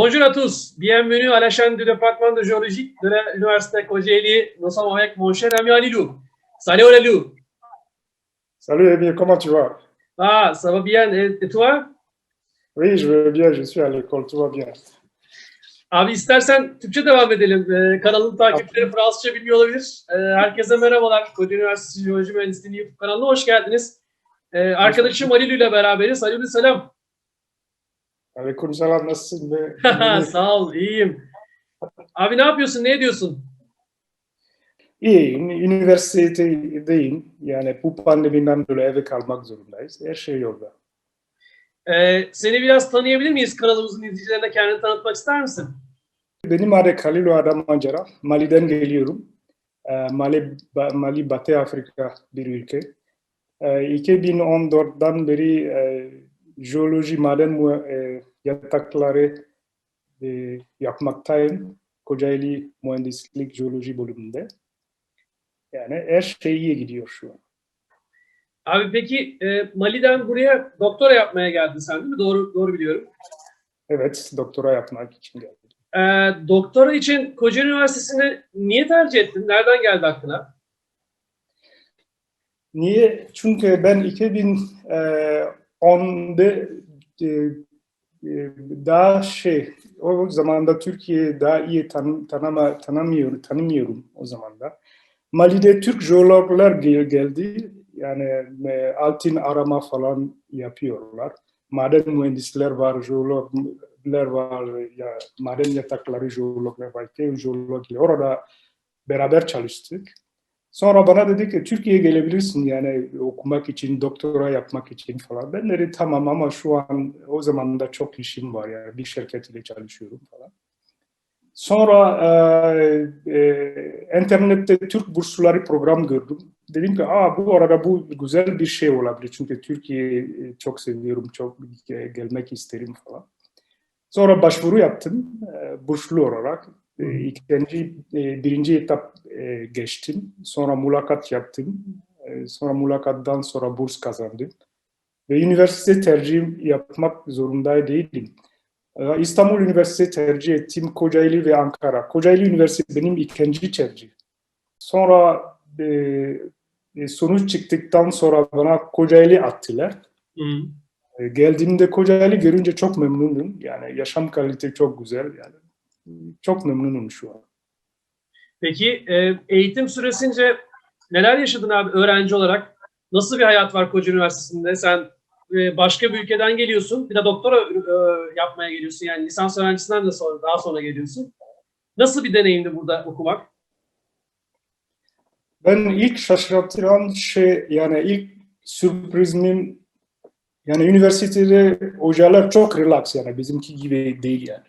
Bonjour à tous, bienvenue à la chaîne du département de géologie de l'Université Kocaeli. Nous sommes avec mon cher ami Alilou. Salut Alilou. Salut Emile, comment tu vas Ah, ça va bien. Et, toi? Oui, je vais bien, je suis à l'école, tout va bien. Abi istersen Türkçe devam edelim. Ee, kanalın takipçileri Fransızca bilmiyor olabilir. Ee, herkese merhabalar. Koca Üniversitesi Jeoloji Mühendisliği YouTube kanalına hoş geldiniz. Ee, arkadaşım Alilu ile beraberiz. Alilu selam. Aleyküm selam, nasılsın? be? Sağ ol, iyiyim. Abi ne yapıyorsun, ne ediyorsun? İyiyim, üniversitedeyim. Yani bu pandemiden dolayı eve kalmak zorundayız. Her şey yolda. Ee, seni biraz tanıyabilir miyiz? Kanalımızın izleyicilerine kendini tanıtmak ister misin? Benim adım Khalil Adam. Mali'den geliyorum. Ee, Mali, Mali Batı Afrika bir ülke. Ee, 2014'dan beri e, jeoloji maden mu- e, yatakları e, yapmaktayım. Kocaeli Mühendislik Jeoloji bölümünde. Yani her şey iyi gidiyor şu an. Abi peki e, Mali'den buraya doktora yapmaya geldin sen değil mi? Doğru doğru biliyorum. Evet, doktora yapmak için geldim. Ee, doktora için Kocaeli Üniversitesi'ni niye tercih ettin? Nereden geldi aklına? Niye? Çünkü ben 2010'da e, e, daha şey, o zamanda Türkiye daha iyi tan tanıma, tanımıyorum, tanımıyorum o zamanda. Mali'de Türk jeologlar gel- geldi. Yani e, altın arama falan yapıyorlar. Maden mühendisler var, jeologlar var, ya, maden yatakları jeologlar var. jeologlar. Orada beraber çalıştık. Sonra bana dedi ki Türkiye'ye gelebilirsin yani okumak için, doktora yapmak için falan. Ben dedim tamam ama şu an o zaman da çok işim var yani bir şirket ile çalışıyorum falan. Sonra e, e, internette Türk bursları program gördüm. Dedim ki Aa, bu arada bu güzel bir şey olabilir çünkü Türkiye'yi çok seviyorum, çok ge- gelmek isterim falan. Sonra başvuru yaptım e, burslu olarak. E, ikinci, e, birinci etap e, geçtim. Sonra mülakat yaptım. E, sonra mülakattan sonra burs kazandım. Ve üniversite tercih yapmak zorunda değilim. E, İstanbul Üniversitesi tercih ettim. Kocaeli ve Ankara. Kocaeli Üniversitesi benim ikinci tercih. Sonra sonuç çıktıktan sonra bana Kocaeli attılar. E, Geldiğimde Kocaeli görünce çok memnunum. Yani yaşam kalitesi çok güzel. Yani çok memnunum şu an. Peki e, eğitim süresince neler yaşadın abi öğrenci olarak? Nasıl bir hayat var Kocaeli Üniversitesi'nde? Sen e, başka bir ülkeden geliyorsun. Bir de doktora e, yapmaya geliyorsun. Yani lisans öğrencisinden de sonra, daha sonra geliyorsun. Nasıl bir deneyimdi burada okumak? Ben ilk şaşırtıran şey yani ilk sürprizim yani üniversitede hocalar çok relax yani bizimki gibi değil yani.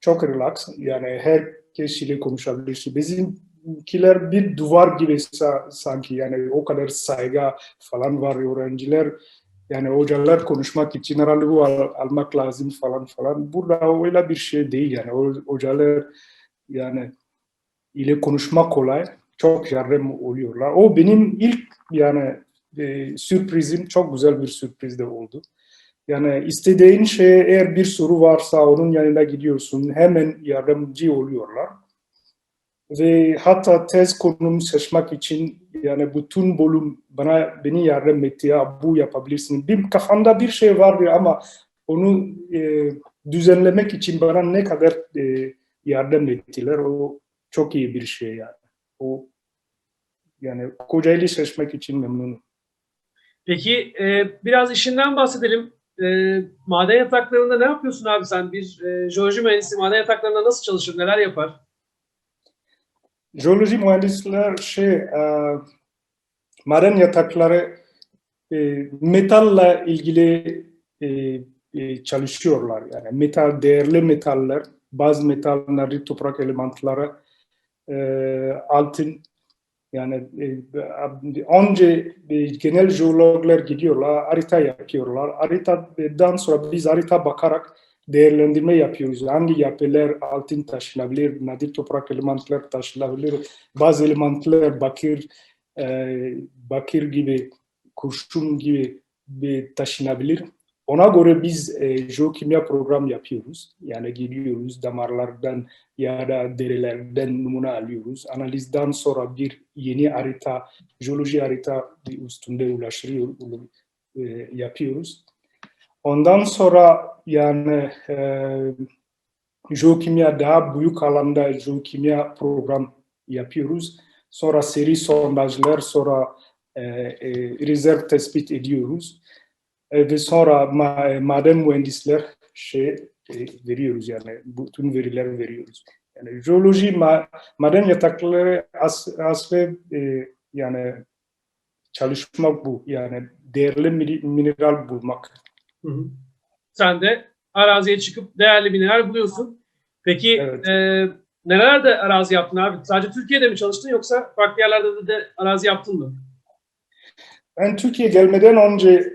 Çok relax yani herkes ile konuşabilirsin. Bizimkiler bir duvar gibi sa- sanki yani o kadar saygı falan var öğrenciler yani hocalar konuşmak için randevu al- almak lazım falan falan. Burada öyle bir şey değil yani. O hocalar yani ile konuşmak kolay. Çok yardım oluyorlar. O benim ilk yani e, sürprizim çok güzel bir sürpriz de oldu. Yani istediğin şey eğer bir soru varsa onun yanına gidiyorsun hemen yardımcı oluyorlar. Ve hatta tez konumu seçmek için yani bütün bölüm bana beni yardım etti ya bu yapabilirsin. Bir kafamda bir şey vardı ama onu e, düzenlemek için bana ne kadar e, yardım ettiler o çok iyi bir şey yani. O yani Kocaeli seçmek için memnunum. Peki e, biraz işinden bahsedelim. E, maden yataklarında ne yapıyorsun abi sen? Bir e, jeoloji mühendisi maden yataklarında nasıl çalışır, neler yapar? Jeoloji mühendisler şey e, maden yatakları e, metalla ilgili e, e, çalışıyorlar yani metal değerli metaller bazı metaller toprak elementleri e, altın yani önce e, genel jeologlar gidiyorlar harita yapıyorlar haritadan sonra biz harita bakarak değerlendirme yapıyoruz. Hangi yapılar altın taşınabilir, nadir toprak elementler taşınabilir, bazı elementler bakır, e, bakır gibi, kurşun gibi bir taşınabilir. Ona göre biz e, jeokimya program yapıyoruz. Yani gidiyoruz damarlardan ya da derilerden numune alıyoruz. Analizden sonra bir yeni harita, jeoloji harita üstünde ulaşıyor, e, yapıyoruz. Ondan sonra yani e, jeokimya daha büyük alanda jeokimya program yapıyoruz. Sonra seri sondajlar, sonra e, e, rezerv tespit ediyoruz. E, ve sonra ma, e, maden mühendisler şey e, veriyoruz yani bütün veriler veriyoruz. Yani jeoloji, ma, maden yatakları as, aslı e, yani çalışmak bu. Yani değerli mineral bulmak. Hı hı. Sen de araziye çıkıp değerli mineral buluyorsun. Peki Evet. e, nelerde arazi yaptın abi? Sadece Türkiye'de mi çalıştın yoksa farklı yerlerde de, de arazi yaptın mı? Ben Türkiye gelmeden önce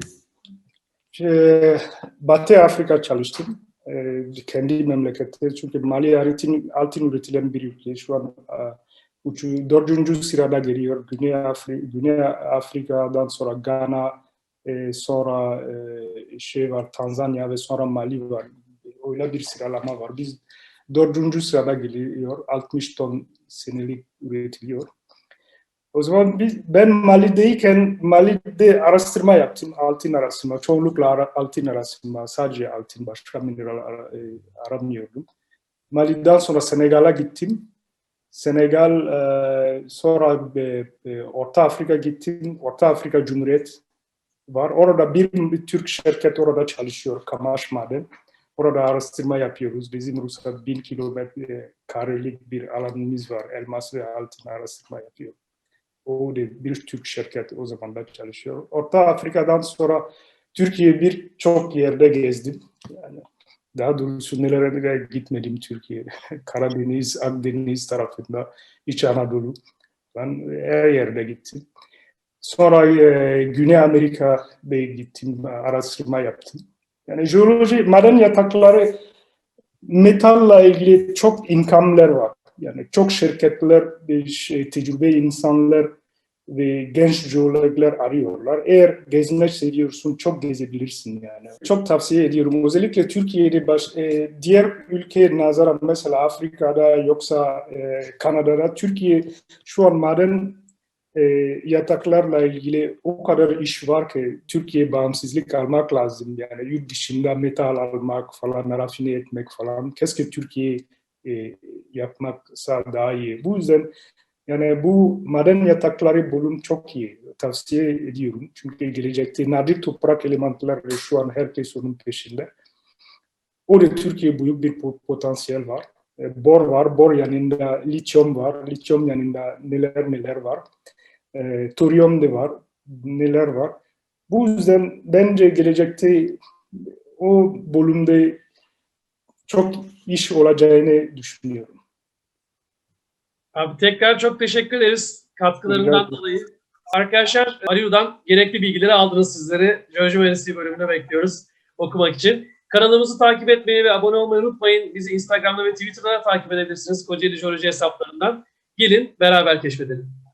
e, Batı Afrika çalıştım. E, kendi memlekette. Çünkü Mali altın, altın üretilen bir ülke. Şu an e, üçü, dördüncü sırada geliyor. Güney, Afri, Güney Afrika'dan sonra Ghana, e, sonra e, şey var Tanzanya ve sonra Mali var. Öyle bir sıralama var. Biz dördüncü sırada geliyor. 60 ton senelik üretiliyor. O zaman biz, ben Mali'deyken Mali'de araştırma yaptım. Altın araştırma. Çoğunlukla ara- altın araştırma. Sadece altın. Başka mineral ara- e, aramıyordum. Mali'den sonra Senegal'a gittim. Senegal e, sonra e, e, Orta Afrika gittim. Orta Afrika Cumhuriyet var. Orada bir, bir Türk şirket orada çalışıyor. Kamaş Maden. Orada araştırma yapıyoruz. Bizim Rusya bin kilometre karelik bir alanımız var. Elmas ve altın araştırma yapıyor. O da bir Türk şirket o zaman da çalışıyor. Orta Afrika'dan sonra Türkiye birçok yerde gezdim. Yani daha doğrusu nelere de gitmedim Türkiye. Karadeniz, Akdeniz tarafında, İç Anadolu. Ben her yerde gittim. Sonra e, Güney Amerika'da gittim, araştırma yaptım. Yani jeoloji, maden yatakları metalla ilgili çok inkamlar var. Yani çok şirketler, şey, tecrübe insanlar ve genç jeologlar arıyorlar. Eğer gezmek seviyorsun çok gezebilirsin yani. Çok tavsiye ediyorum. Özellikle Türkiye'de baş, e, diğer ülke nazaran mesela Afrika'da yoksa e, Kanada'da Türkiye şu an maden e, yataklarla ilgili o kadar iş var ki Türkiye bağımsızlık almak lazım. Yani yurt dışında metal almak falan, rafine etmek falan. Keşke Türkiye e, yapmaksa daha iyi. Bu yüzden yani bu maden yatakları bulun çok iyi. Tavsiye ediyorum. Çünkü gelecekte nadir toprak elementler ve şu an herkes onun peşinde. Orada Türkiye büyük bir po- potansiyel var. E, Bor var, bor yanında lityum var, lityum yanında neler neler var. E, toryum da var, neler var. Bu yüzden bence gelecekte o bölümde çok iş olacağını düşünüyorum. Abi tekrar çok teşekkür ederiz katkılarından dolayı. Arkadaşlar Aliu'dan gerekli bilgileri aldınız sizleri. Jeoloji Mühendisliği bölümünde bekliyoruz okumak için. Kanalımızı takip etmeyi ve abone olmayı unutmayın. Bizi Instagram'da ve Twitter'da da takip edebilirsiniz Kocaeli Jeoloji hesaplarından. Gelin beraber keşfedelim.